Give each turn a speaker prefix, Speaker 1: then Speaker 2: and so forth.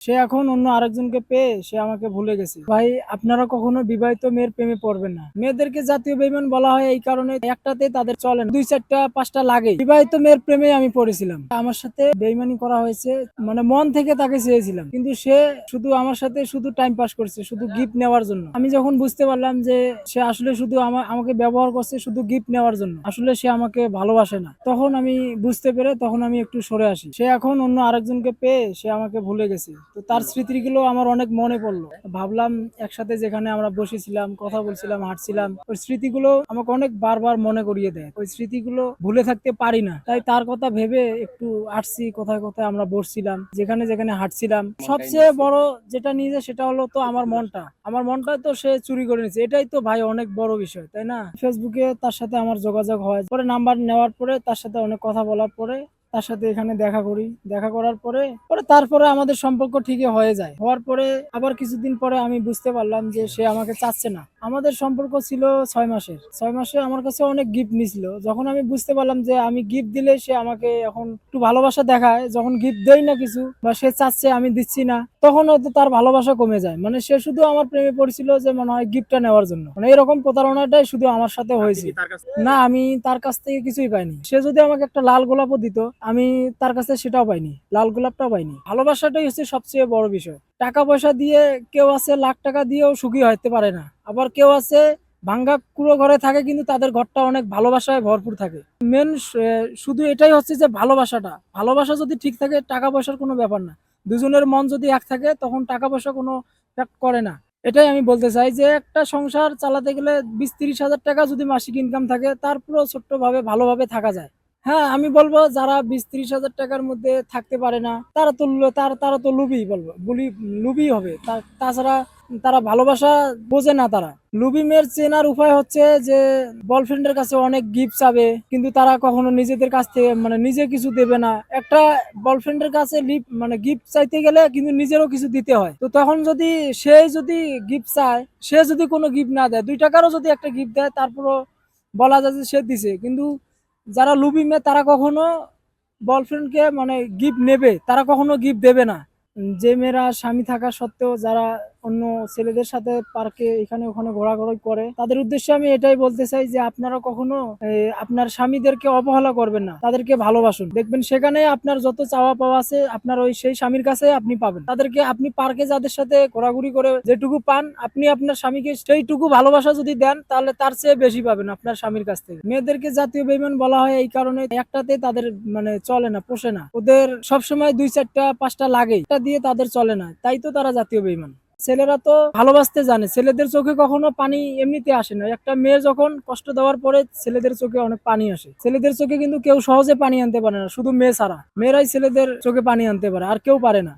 Speaker 1: সে এখন অন্য আরেকজনকে পেয়ে সে আমাকে ভুলে গেছে। ভাই, আপনারা কখনো বিবাহিত মেয়ের প্রেমে পড়বেন না। মেয়েদেরকে জাতীয় বেইমান বলা হয় এই কারণে একটাতে তাদের চলে দুই চারটা, পাঁচটা লাগে। বিবাহিত মেয়ের প্রেমে আমি পড়েছিলাম। আমার সাথে বেইমানি করা হয়েছে মানে মন থেকে তাকে চেয়েছিলাম। কিন্তু সে শুধু আমার সাথে শুধু টাইম পাস করছে, শুধু গিফট নেওয়ার জন্য। আমি যখন বুঝতে পারলাম যে সে আসলে শুধু আমা- আমাকে ব্যবহার করছে শুধু গিফট নেওয়ার জন্য, আসলে সে আমাকে ভালোবাসে না। তখন আমি বুঝতে পেরে তখন আমি একটু সরে আসি। সে এখন অন্য আরেকজনকে পেয়ে সে আমাকে ভুলে গেছে। তো তার স্মৃতিগুলো আমার অনেক মনে পড়ল। ভাবলাম একসাথে যেখানে আমরা বসেছিলাম কথা বলছিলাম হাঁটছিলাম ওই স্মৃতিগুলো আমাকে অনেক বারবার মনে করিয়ে দেয়। ওই স্মৃতিগুলো ভুলে থাকতে পারি না। তাই তার কথা ভেবে একটু হাঁটছি কোথায় কোথায় আমরা বসছিলাম যেখানে যেখানে হাঁটছিলাম। সবচেয়ে বড় যেটা নিয়ে যায় সেটা হলো তো আমার মনটা। আমার মনটা তো সে চুরি করে নিয়েছে। এটাই তো ভাই অনেক বড় বিষয় তাই না? ফেসবুকে তার সাথে আমার যোগাযোগ হয়। পরে নাম্বার নেওয়ার পরে তার সাথে অনেক কথা বলার পরে তার সাথে এখানে দেখা করি। দেখা করার পরে পরে তারপরে আমাদের সম্পর্ক ঠিকই হয়ে যায়। হওয়ার পরে আবার কিছুদিন পরে আমি বুঝতে পারলাম যে সে আমাকে চাচ্ছে না। আমাদের সম্পর্ক ছিল ছয় মাসের। ছয় মাসে আমার কাছে অনেক গিফট নিছিল। যখন আমি বুঝতে পারলাম যে আমি গিফট দিলে সে আমাকে এখন একটু ভালোবাসা দেখায় যখন গিফট দেই না কিছু বা সে চাচ্ছে আমি দিচ্ছি না তখন হয়তো তার ভালোবাসা কমে যায়। মানে সে শুধু আমার প্রেমে পড়ছিল যে মনে হয় গিফটটা নেওয়ার জন্য। মানে এরকম প্রতারণাটাই শুধু আমার সাথে হয়েছে না আমি তার কাছ থেকে কিছুই পাইনি। সে যদি আমাকে একটা লাল গোলাপও দিত আমি তার কাছে সেটাও পাইনি লাল গোলাপটাও পাইনি। ভালোবাসাটাই হচ্ছে সবচেয়ে বড় বিষয়। টাকা পয়সা দিয়ে কেউ আছে, লাখ টাকা দিয়েও সুখী হতে পারে না। আবার কেউ আছে, ভাঙ্গা কুড়ো ঘরে থাকে কিন্তু তাদের ঘরটা অনেক ভালোবাসায় ভরপুর থাকে। মেন শুধু এটাই হচ্ছে যে ভালোবাসাটা। ভালোবাসা যদি ঠিক থাকে টাকা পয়সার কোনো ব্যাপার না। দুজনের মন যদি এক থাকে, তখন টাকা পয়সা কোনো করে না। এটাই আমি বলতে চাই যে, একটা সংসার চালাতে গেলে বিশ তিরিশ হাজার টাকা যদি মাসিক ইনকাম থাকে তারপরেও ছোট্টভাবে, ভালোভাবে থাকা যায়। হ্যাঁ আমি বলব যারা বিশ ত্রিশ হাজার টাকার মধ্যে থাকতে পারে না, তারা তো তার তারা তো লুবি বলব, বুলি লুবি হবে। তাছাড়া তারা ভালোবাসা বোঝে না তারা। লুবি মেয়ের চেনার উপায় হচ্ছে যে, বয়ফ্রেন্ডের কাছে অনেক গিফট চাবে, কিন্তু তারা কখনো নিজেদের কাছ থেকে মানে নিজে কিছু দেবে না। একটা বয়ফ্রেন্ডের কাছে লিপ মানে গিফট চাইতে গেলে কিন্তু নিজেরও কিছু দিতে হয়। তো তখন যদি সে যদি গিফট চায়, সে যদি কোনো গিফট না দেয়, দুই টাকারও যদি একটা গিফট দেয়, তারপরও বলা যায় যে সে দিছে। কিন্তু যারা লুবি মেয়ে, তারা কখনো বয়ফ্রেন্ডকে মানে গিফট নেবে, তারা কখনো গিফট দেবে না। যে মেয়েরা স্বামী থাকা সত্ত্বেও যারা অন্য ছেলেদের সাথে পার্কে এখানে ওখানে ঘোরাঘুরি করে। তাদের উদ্দেশ্যে আমি এটাই বলতে চাই যে আপনারা কখনো আপনার স্বামীদেরকে অবহেলা করবেন না। তাদেরকে ভালোবাসুন। দেখবেন সেখানে আপনার যত চাওয়া পাওয়া আছে, আপনার ওই সেই স্বামীর কাছে আপনি পাবেন। তাদেরকে আপনি পার্কে যাদের সাথে ঘোরাঘুরি করে যেটুকু পান, আপনি আপনার স্বামীকে সেইটুকু ভালোবাসা যদি দেন, তাহলে তার চেয়ে বেশি পাবেন আপনার স্বামীর কাছ থেকে। মেয়েদেরকে জাতীয় বেইমান বলা হয় এই কারণে একটাতে তাদের মানে চলে না, পোষে না। ওদের সবসময় দুই চারটা, পাঁচটা লাগে এটা দিয়ে তাদের চলে না। তাই তো তারা জাতীয় বেইমান। ছেলেরা তো ভালোবাসতে জানে। ছেলেদের চোখে কখনো পানি এমনিতে আসে না। একটা মেয়ে যখন কষ্ট দেওয়ার পরে ছেলেদের চোখে অনেক পানি আসে। ছেলেদের চোখে কিন্তু কেউ সহজে পানি আনতে পারে না, শুধু মেয়ে ছাড়া। মেয়েরাই ছেলেদের চোখে পানি আনতে পারে, আর কেউ পারে না।